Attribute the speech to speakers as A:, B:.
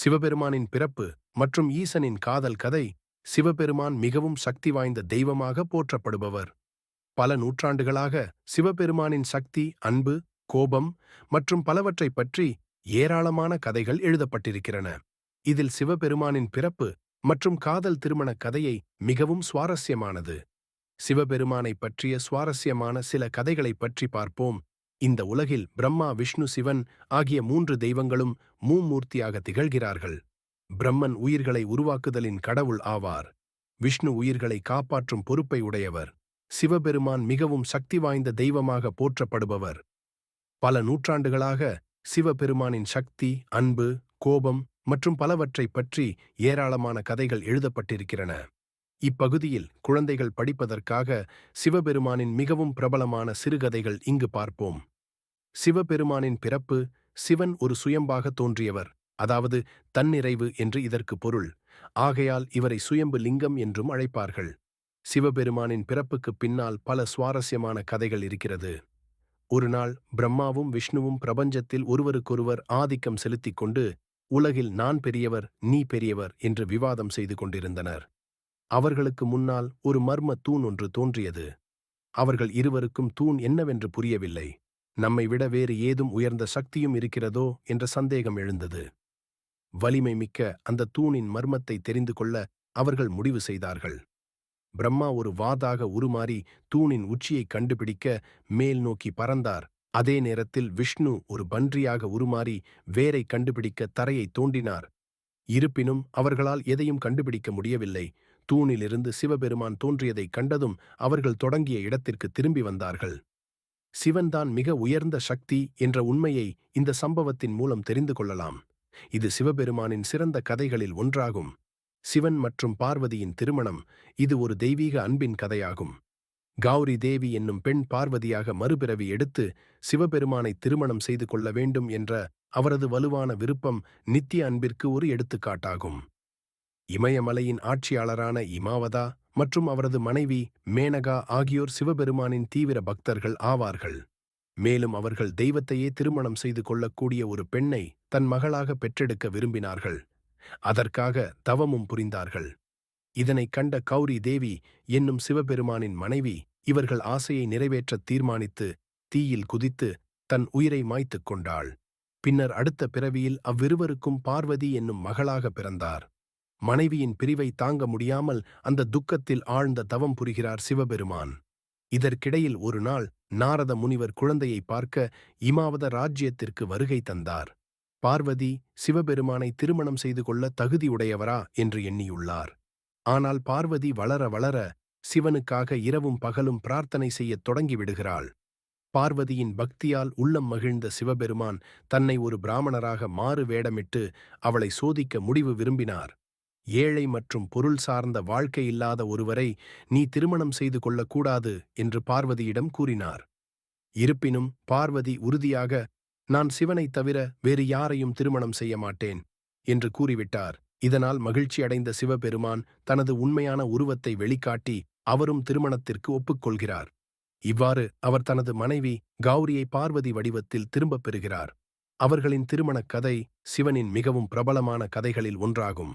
A: சிவபெருமானின் பிறப்பு மற்றும் ஈசனின் காதல் கதை சிவபெருமான் மிகவும் சக்தி வாய்ந்த தெய்வமாக போற்றப்படுபவர். பல நூற்றாண்டுகளாக சிவபெருமானின் சக்தி அன்பு கோபம் மற்றும் பலவற்றைப் பற்றி ஏராளமான கதைகள் எழுதப்பட்டிருக்கிறன இதில் சிவபெருமானின் பிறப்பு மற்றும் காதல் திருமண கதையை மிகவும் சுவாரஸ்யமானது. சிவபெருமானைப் பற்றிய சுவாரஸ்யமான சில கதைகளைப் பற்றி பார்ப்போம். இந்த உலகில் பிரம்மா விஷ்ணு சிவன் ஆகிய மூன்று தெய்வங்களும் மூமூர்த்தியாக திகழ்கிறார்கள். பிரம்மன் உயிர்களை உருவாக்குதலின் கடவுள் ஆவார். விஷ்ணு உயிர்களை காப்பாற்றும் பொறுப்பை உடையவர். சிவபெருமான் மிகவும் சக்தி வாய்ந்த தெய்வமாக போற்றப்படுபவர். பல நூற்றாண்டுகளாக சிவபெருமானின் சக்தி அன்பு கோபம் மற்றும் பலவற்றைப் பற்றி ஏராளமான கதைகள் எழுதப்பட்டிருக்கிறன இப்பகுதியில் குழந்தைகள் படிப்பதற்காக சிவபெருமானின் மிகவும் பிரபலமான சிறுகதைகள் இங்கு பார்ப்போம். சிவபெருமானின் பிறப்பு சிவன் ஒரு சுயம்பாக தோன்றியவர் அதாவது தன்னிறைவு என்று இதற்கு பொருள். ஆகையால் இவரை சுயம்பு லிங்கம் என்றும் அழைப்பார்கள். சிவபெருமானின் பிறப்புக்குப் பின்னால் பல சுவாரஸ்யமான கதைகள் இருக்கிறது. ஒரு நாள் பிரம்மாவும் விஷ்ணுவும் பிரபஞ்சத்தில் ஒருவருக்கொருவர் ஆதிக்கம் செலுத்திக் கொண்டு உலகில் நான் பெரியவர் நீ பெரியவர் என்று விவாதம் செய்து கொண்டிருந்தனர். அவர்களுக்கு முன்னால் ஒரு மர்ம தூண் ஒன்று தோன்றியது. அவர்கள் இருவருக்கும் தூண் என்னவென்று புரியவில்லை. நம்மை விட வேறு ஏதும் உயர்ந்த சக்தியும் இருக்கிறதோ என்ற சந்தேகம் எழுந்தது. வலிமை மிக்க அந்த தூணின் மர்மத்தை தெரிந்து கொள்ள அவர்கள் முடிவு செய்தார்கள். பிரம்மா ஒரு வாதாக உருமாறி தூணின் உச்சியை கண்டுபிடிக்க மேல் நோக்கி பறந்தார். அதே நேரத்தில் விஷ்ணு ஒரு பன்றியாக உருமாறி வேரை கண்டுபிடிக்க தரையை தோண்டினார். இருப்பினும் அவர்களால் எதையும் கண்டுபிடிக்க முடியவில்லை. தூணிலிருந்து சிவபெருமான் தோன்றியதைக் கண்டதும் அவர்கள் தொடங்கிய இடத்திற்கு திரும்பி வந்தார்கள். சிவன்தான் மிக உயர்ந்த சக்தி என்ற உண்மையை இந்த சம்பவத்தின் மூலம் தெரிந்து கொள்ளலாம். இது சிவபெருமானின் சிறந்த கதைகளில் ஒன்றாகும். சிவன் மற்றும் பார்வதியின் திருமணம் இது ஒரு தெய்வீக அன்பின் கதையாகும். கௌரி தேவி என்னும் பெண் பார்வதியாக மறுபிறவி எடுத்து சிவபெருமானை திருமணம் செய்து கொள்ள வேண்டும் என்ற அவரது வலுவான விருப்பம் நித்திய அன்பிற்கு ஒரு எடுத்துக்காட்டாகும். இமயமலையின் ஆட்சியாளரான இமாவதா மற்றும் அவரது மனைவி மேனகா ஆகியோர் சிவபெருமானின் தீவிர பக்தர்கள் ஆவார்கள். மேலும் அவர்கள் தெய்வத்தையே திருமணம் செய்து கொள்ளக்கூடிய ஒரு பெண்ணை தன் மகளாக பெற்றெடுக்க விரும்பினார்கள். அதற்காக தவமும் புரிந்தார்கள். இதனைக் கண்ட கௌரி தேவி என்னும் சிவபெருமானின் மனைவி இவர்கள் ஆசையை நிறைவேற்றத் தீர்மானித்து தீயில் குதித்து தன் உயிரை மாய்த்துக் கொண்டாள். பின்னர் அடுத்த பிறவியில் அவ்விருவருக்கும் பார்வதி என்னும் மகளாக பிறந்தார். மனைவியின் பிரிவை தாங்க முடியாமல் அந்த துக்கத்தில் ஆழ்ந்த தவம் புரிகிறார் சிவபெருமான். இதற்கிடையில் ஒரு நாள் நாரத முனிவர் குழந்தையை பார்க்க இமாவத ராஜ்யத்திற்கு வருகை தந்தார். பார்வதி சிவபெருமானை திருமணம் செய்து கொள்ள தகுதியுடையவரா? என்று எண்ணியுள்ளார். ஆனால் பார்வதி வளர வளர சிவனுக்காக இரவும் பகலும் பிரார்த்தனை செய்யத் தொடங்கிவிடுகிறாள் பார்வதியின் பக்தியால் உள்ளம் மகிழ்ந்த சிவபெருமான் தன்னை ஒரு பிராமணராக மாறு வேடமிட்டு அவளை சோதிக்க முடிவு விரும்பினார். ஏழை மற்றும் பொருள் சார்ந்த வாழ்க்கை இல்லாத ஒருவரை நீ திருமணம் செய்து கொள்ளக்கூடாது என்று பார்வதியிடம் கூறினார். இருப்பினும் பார்வதி உறுதியாக நான் சிவனைத் தவிர வேறு யாரையும் திருமணம் செய்ய மாட்டேன் என்று கூறிவிட்டார். இதனால் மகிழ்ச்சியடைந்த சிவபெருமான் தனது உண்மையான உருவத்தை வெளிக்காட்டி அவரும் திருமணத்திற்கு ஒப்புக்கொள்கிறார். இவ்வாறு அவர் தனது மனைவி கௌரியை பார்வதி வடிவத்தில் திரும்பப் பெறுகிறார். அவர்களின் திருமணக் கதை சிவனின் மிகவும் பிரபலமான கதைகளில் ஒன்றாகும்.